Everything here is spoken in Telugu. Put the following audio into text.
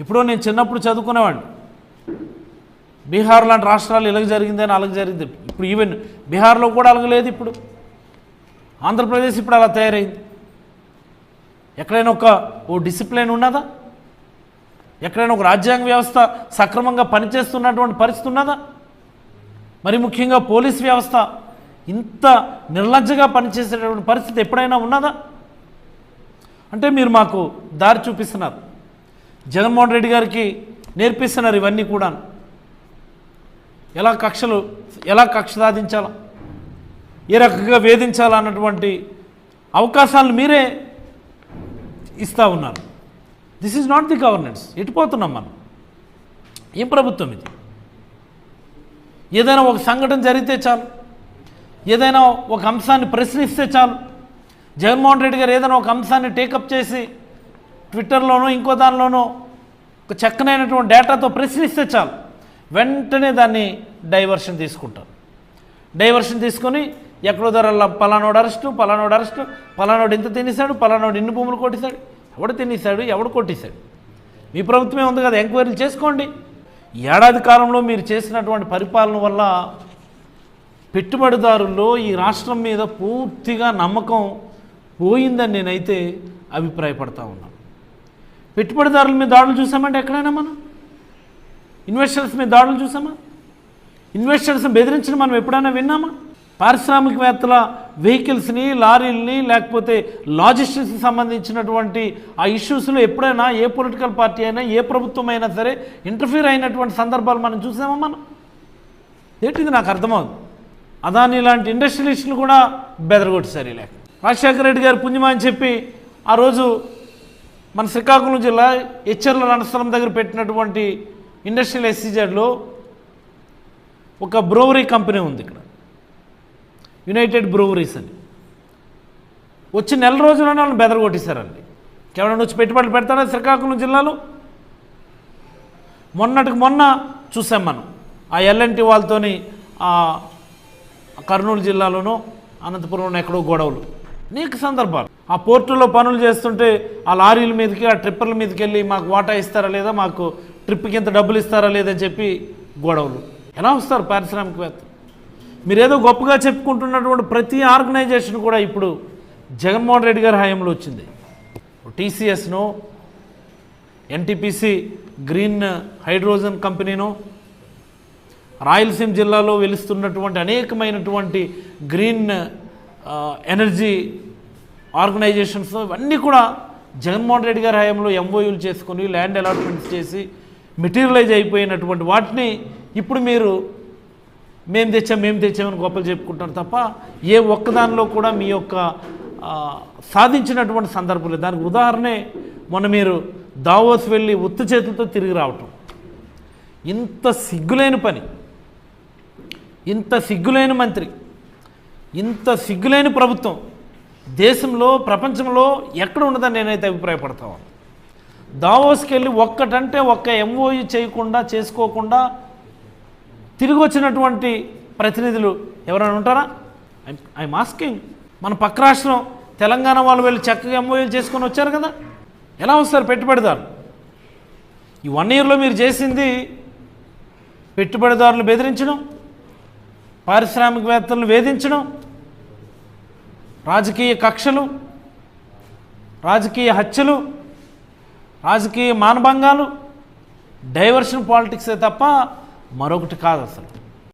ఎప్పుడో నేను చిన్నప్పుడు చదువుకునేవాడిని. బీహార్ లాంటి రాష్ట్రాలు ఇలాగ జరిగిందని అలాగ జరిగింది. ఇప్పుడు ఈవెన్ బీహార్లో కూడా అలగలేదు ఇప్పుడు. ఆంధ్రప్రదేశ్ ఇప్పుడు అలా తయారైంది. ఎక్కడైనా ఒక ఓ డిసిప్లిన్ ఉన్నదా? ఎక్కడైనా ఒక రాజ్యాంగ వ్యవస్థ సక్రమంగా పనిచేస్తున్నటువంటి పరిస్థితి ఉన్నదా? మరి ముఖ్యంగా పోలీస్ వ్యవస్థ ఇంత నిర్లజ్జగా పనిచేసేటటువంటి పరిస్థితి ఎప్పుడైనా ఉన్నదా? అంటే మీరు మాకు దారి చూపిస్తున్నారు. జగన్మోహన్ రెడ్డి గారికి నేర్పిస్తున్నారు ఇవన్నీ కూడా ఎలా కక్షలు ఎలా కక్ష సాధించాలా ఏ రకంగా వేధించాలా అన్నటువంటి అవకాశాలను మీరే ఇస్తూ ఉన్నారు. This is not the governance ఎటుపోతున్నాం మనం? ఏం ప్రభుత్వం ఇది? ఏదైనా ఒక సంఘటన జరిగితే చాలు. ఏదైనా ఒక అంశాన్ని ప్రశ్నిస్తే చాలు. జగన్మోహన్ రెడ్డి గారు ఏదైనా ఒక అంశాన్ని టేకప్ చేసి ట్విట్టర్లోనో ఇంకో దానిలోనో ఒక చక్కనైనటువంటి డేటాతో ప్రశ్నిస్తే చాలు. వెంటనే దాన్ని డైవర్షన్ తీసుకుంటారు. డైవర్షన్ తీసుకొని ఎక్కడో ధరల పలానోడు అరెస్టు పలానోడు అరెస్టు పలానోడు ఇంత తినేశాడు పలానోడు ఇన్ని భూములు కొట్టేశాడు ఎవడు తినేశాడు ఎవడు కొట్టేశాడు. మీ ప్రభుత్వమే ఉంది కదా ఎంక్వైరీలు చేసుకోండి. ఏడాది కాలంలో మీరు చేసినటువంటి పరిపాలన వల్ల పెట్టుబడిదారుల్లో ఈ రాష్ట్రం మీద పూర్తిగా నమ్మకం పోయిందని నేనైతే అభిప్రాయపడతా ఉన్నాను. పెట్టుబడిదారుల మీద దాడులు చూసామంటే ఎక్కడైనా మనం? ఇన్వెస్టర్స్ మీద దాడులు చూసామా? ఇన్వెస్టర్స్ని బెదిరించిన మనం ఎప్పుడైనా విన్నామా? పారిశ్రామికవేత్తల వెహికల్స్ని లారీల్ని లేకపోతే లాజిస్టిక్స్కి సంబంధించినటువంటి ఆ ఇష్యూస్లో ఎప్పుడైనా ఏ పొలిటికల్ పార్టీ అయినా ఏ ప్రభుత్వం అయినా సరే ఇంటర్ఫీర్ అయినటువంటి సందర్భాలు మనం చూసామా మనం? ఏంటిది నాకు అర్థమవుతుంది అదాని లాంటి ఇండస్ట్రియలిస్టులు కూడా బెదరగొట్టేశారు లేక రాజశేఖర రెడ్డి గారు పుణ్యమా అని చెప్పి ఆ రోజు మన శ్రీకాకుళం జిల్లా హెచ్చర్ల రణస్థలం దగ్గర పెట్టినటువంటి ఇండస్ట్రియల్ ఎస్సీజెడ్లో ఒక బ్రోవరీ కంపెనీ ఉంది ఇక్కడ. యునైటెడ్ బ్రోవరీస్ అని. వచ్చి నెల రోజుల్లోనే వాళ్ళని బెదరగొట్టేశారండి. కేవలం వచ్చి పెట్టుబడులు పెడతారా శ్రీకాకుళం జిల్లాలో? మొన్నటికి మొన్న చూసాం మనం. ఆ ఎల్ఎన్టీ వాళ్ళతోని ఆ కర్నూలు జిల్లాలోనూ అనంతపురంలో ఎక్కడో గొడవలు. అనేక సందర్భాలు? ఆ పోర్టులో పనులు చేస్తుంటే ఆ లారీల మీదకి ఆ ట్రిప్పర్ల మీదకి వెళ్ళి మాకు వాటా ఇస్తారా లేదా మాకు ట్రిప్కి ఇంత డబ్బులు ఇస్తారా లేదని చెప్పి గొడవలు. ఎలా వస్తారు పారిశ్రామికవేత్తలు మీరేదో గొప్పగా చెప్పుకుంటున్నటువంటి ప్రతి ఆర్గనైజేషన్ కూడా ఇప్పుడు జగన్మోహన్ రెడ్డి గారి హయాంలో వచ్చింది. టీసీఎస్ను ఎన్టీపీసీ గ్రీన్ హైడ్రోజన్ కంపెనీను రాయలసీమ జిల్లాలో వెలుస్తున్నటువంటి అనేకమైనటువంటి గ్రీన్ ఎనర్జీ ఆర్గనైజేషన్స్ ఇవన్నీ కూడా జగన్మోహన్ రెడ్డి గారి హయాంలో ఎంఓయూలు చేసుకొని ల్యాండ్ అలాట్మెంట్స్ చేసి మెటీరియలైజ్ అయిపోయినటువంటి వాటిని ఇప్పుడు మీరు మేము తెచ్చాం మేము తెచ్చామని గొప్పలు చెప్పుకుంటారు తప్ప ఏ ఒక్కదానిలో కూడా మీ యొక్క సాధించినటువంటి సందర్భం లేదు. దానికి ఉదాహరణే మొన్న మీరు దావోస్ వెళ్ళి ఉత్త చేతులతో తిరిగి రావటం. ఇంత సిగ్గులేని పని. ఇంత సిగ్గులేని మంత్రి. ఇంత సిగ్గులేని ప్రభుత్వం. దేశంలో ప్రపంచంలో ఎక్కడ ఉండదని నేనైతే అభిప్రాయపడతాను దావోస్కి వెళ్ళి ఒక్కటంటే ఒక్క ఎంఓఈ చేయకుండా చేసుకోకుండా తిరిగి వచ్చినటువంటి ప్రతినిధులు ఎవరైనా ఉంటారా? ఐ మాస్కింగ్ మన పక్క రాష్ట్రం తెలంగాణ వాళ్ళు వెళ్ళి చక్కగా ఎంఓఈలు చేసుకొని వచ్చారు కదా? ఎలా వస్తారు పెట్టుబడిదారు? ఈ వన్ ఇయర్లో మీరు చేసింది పెట్టుబడిదారులు బెదిరించడం పారిశ్రామికవేత్తలను వేధించడం రాజకీయ కక్షలు రాజకీయ హత్యలు రాజకీయ మానభంగాలు డైవర్షన్ పాలిటిక్సే తప్ప మరొకటి కాదు అసలు.